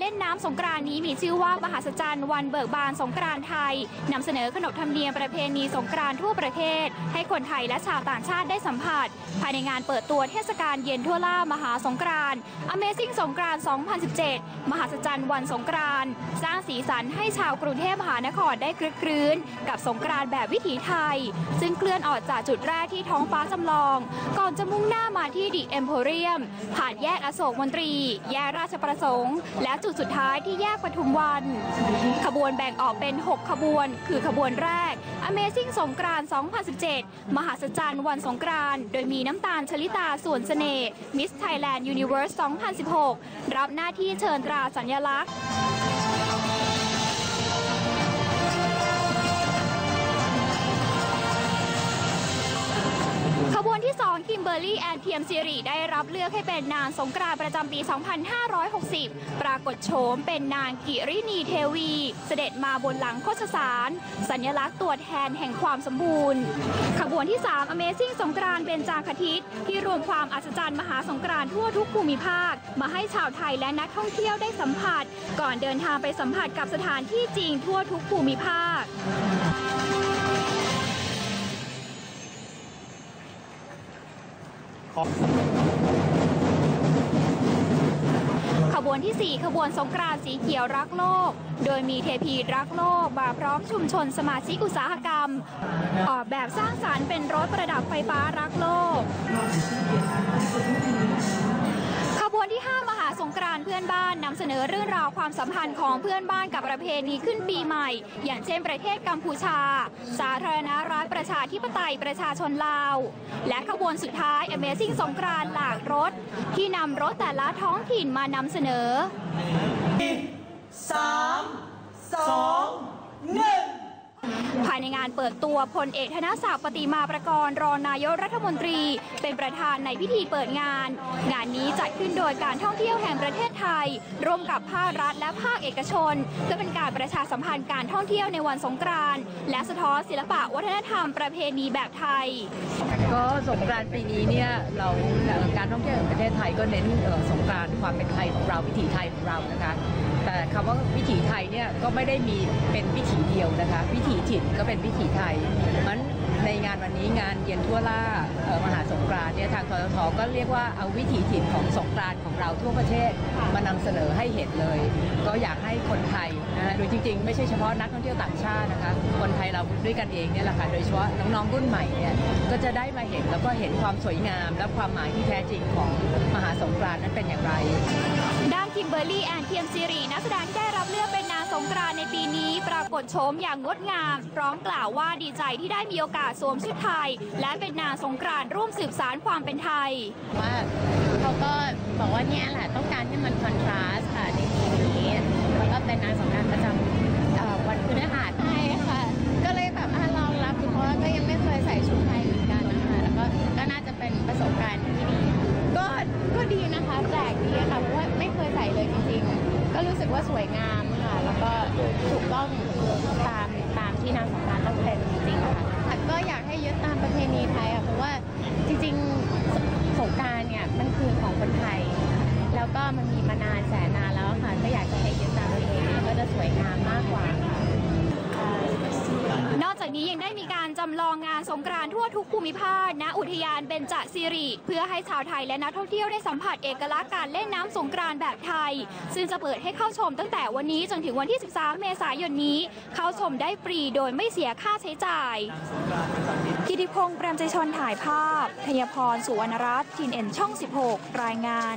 เล่นน้ำสงกรานนี้มีชื่อว่ามหัศจรรย์วันเบิกบานสงกรานไทยนำเสนอขนบธรรมเนียมประเพณีสงกรานทั่วประเทศ ให้คนไทยและชาวต่างชาติได้สัมผัส ภายในงานเปิดตัวเทศกาลเย็นทั่วล่ามหาสงกราน Amazing สงกราน2017 มหัศจรรย์วันสงกรานสร้างสีสันให้ชาวกรุงเทพมหานครได้คลึกครื้น กับสงกรานแบบวิถีไทย ซึ่งเคลื่อนออกจากจุดแรกที่ท้องฟ้าจำลอง ก่อนจะมุ่งหน้ามาที่ดิเอ็มโพเรียมผ่านแยกอโศกมนตรี แยกราชประสงค์ และจุดสุดท้ายที่แยกปทุมวัน ขบวนแบ่งออกเป็น 6 ขบวน คือขบวนแรก Amazing สงกรานต์2017 มหัศจรรย์วันสงกรานต์โดยมีน้ำตาลชลิตาส่วนเสน่ห์ Miss Thailand Universe 2016 รับหน้าที่เชิญตราสัญลักษณ์ เบอร์รี่แอนเทียมซีรีได้รับเลือกให้เป็นนางสงกรานต์ประจำปี 2560 ปรากฏโฉมเป็นนางกิรินีเทวี เสด็จมาบนหลังโคชสาร สัญลักษณ์ตัวแทนแห่งความสมบูรณ์ ขบวนที่ 3 Amazing สงกรานต์เบญจางคทิต ที่รวมความอัศจรรย์มหาสงกรานต์ทั่วทุกภูมิภาค มาให้ชาวไทยและนักท่องเที่ยวได้สัมผัส ก่อนเดินทางไปสัมผัสกับสถานที่จริงทั่วทุกภูมิภาค ขบวนที่ 4 ขบวนสงกรานต์สีเขียวรักโลก โดยมีเทพีรักโลกมาพร้อมชุมชนสมาชิกอุตสาหกรรม ออกแบบสร้างสารรค์เป็นรถประดับไฟฟ้ารักโลก วันที่ 5 มหาสงกรานเพื่อนบ้านนำเสนอเรื่องราวความสัมพันธ์ของเพื่อนบ้านกับประเพณีขึ้นปีใหม่ อย่างเช่นประเทศกัมพูชา สาธารณรัฐประชาธิปไตยประชาชนลาว และขบวนสุดท้าย Amazing สงกรานหลากรถ ที่นำรถแต่ละท้องถิ่นมานำเสนอ3 2 ในงานเปิดตัวพลเอกธนศักดิ์ปฏิมาประกรณ์รองนายกรัฐมนตรี เป็นประธานในพิธีเปิดงาน งานนี้จัดขึ้นโดยการท่องเที่ยวแห่งประเทศไทย ร่วมกับภาครัฐและภาคเอกชนเพื่อเป็นการประชาสัมพันธ์การท่องเที่ยวในวันสงกรานต์และสะท้อนศิลปะวัฒนธรรมประเพณีแบบไทย ก็สงกรานต์ปีนี้เนี่ยเราการท่องเที่ยวแห่งประเทศไทยก็เน้นสงกรานต์ความเป็นไทยของเราวิถีไทยของเรานะคะ แต่คำว่าวิถีไทยเนี่ยก็ไม่ได้มีเป็นวิถีเดียวนะคะ วิถีถิ่นก็เป็น็นวิถีไทยมันในงานวันนี้งานเย็นทั่วล่ามหาสงกรานเนี่ยทางทททก็เรียกว่าเอาวิถีถิ่นของสงกรานของเราทั่วประเทศมานำเสนอให้เห็นเลย ก็อยากให้คนไทยนะโดยจริง ๆ ไม่ใช่เฉพาะนักท่องเที่ยวต่างชาตินะคะ คนไทยเราด้วยกันเองเนี่ยแหละค่ะโดยเฉพาะน้องๆรุ่นใหม่เนี่ยก็จะได้มาเห็นแล้วก็เห็นความสวยงาม และความหมายที่แท้จริงของมหาสงกรานนั้นเป็นอย่างไร ด้านคิมเบอร์รี่แอนเทียมซีรีนักแสดงที่ได้รับเลือกเป็นนางสงกรานในปี ปรากฏโฉมอย่างงดงาม พร้อมกล่าวว่าดีใจที่ได้มีโอกาสสวมชุดไทย และเป็นนางสงกรานต์ร่วมสืบสารความเป็นไทย ว่าเขาก็บอกว่าเนี่ยแหละต้องการให้มันคอนทราสต์ค่ะในปีนี้แล้วก็เป็นนางสงกรานต์ประจำเอ่อวันพฤหัสใช่ค่ะ ก็เลยแบบอะลองรับดูเพราะว่าก็ยังไม่เคยใส่ชุดไทยเหมือนกันนะคะแล้วก็ก็น่าจะเป็นประสบการณ์ที่ดีก็ก็ดีนะคะแปลกดีค่ะเพราะว่าไม่เคยใส่เลยจริงๆก็รู้สึกว่าสวยงาม ต้องตามตามที่นางสงกรานต์ต้องเป็นจริงๆค่ะแต่ก็อยากให้ยึดตามประเพณีไทยค่ะเพราะว่าจริงๆสงกรารเนี่ยมันคือของคนไทย แล้วก็มันมีมานานแสนนานแล้วค่ะก็อยากจะให้ยึดตามประเพณีก็จะสวยงามมากกว่า นอกจากนี้ยังได้มีการจำลองงานสงกรานต์ทั่วทุกภูมิภาคณอุทยานเบญจสิริ เพื่อให้ชาวไทยและนักท่องเที่ยวได้สัมผัสเอกลักษณ์การเล่นน้ำสงกรานต์แบบไทย ซึ่งจะเปิดให้เข้าชมตั้งแต่วันนี้จนถึงวันที่ 13 เมษายนนี้ เข้าชมได้ฟรีโดยไม่เสียค่าใช้จ่าย กิติพงษ์เปรมใจชนถ่ายภาพธยพร สุวรรณรัตน์ทีนเอ็นช่อง 16 รายงาน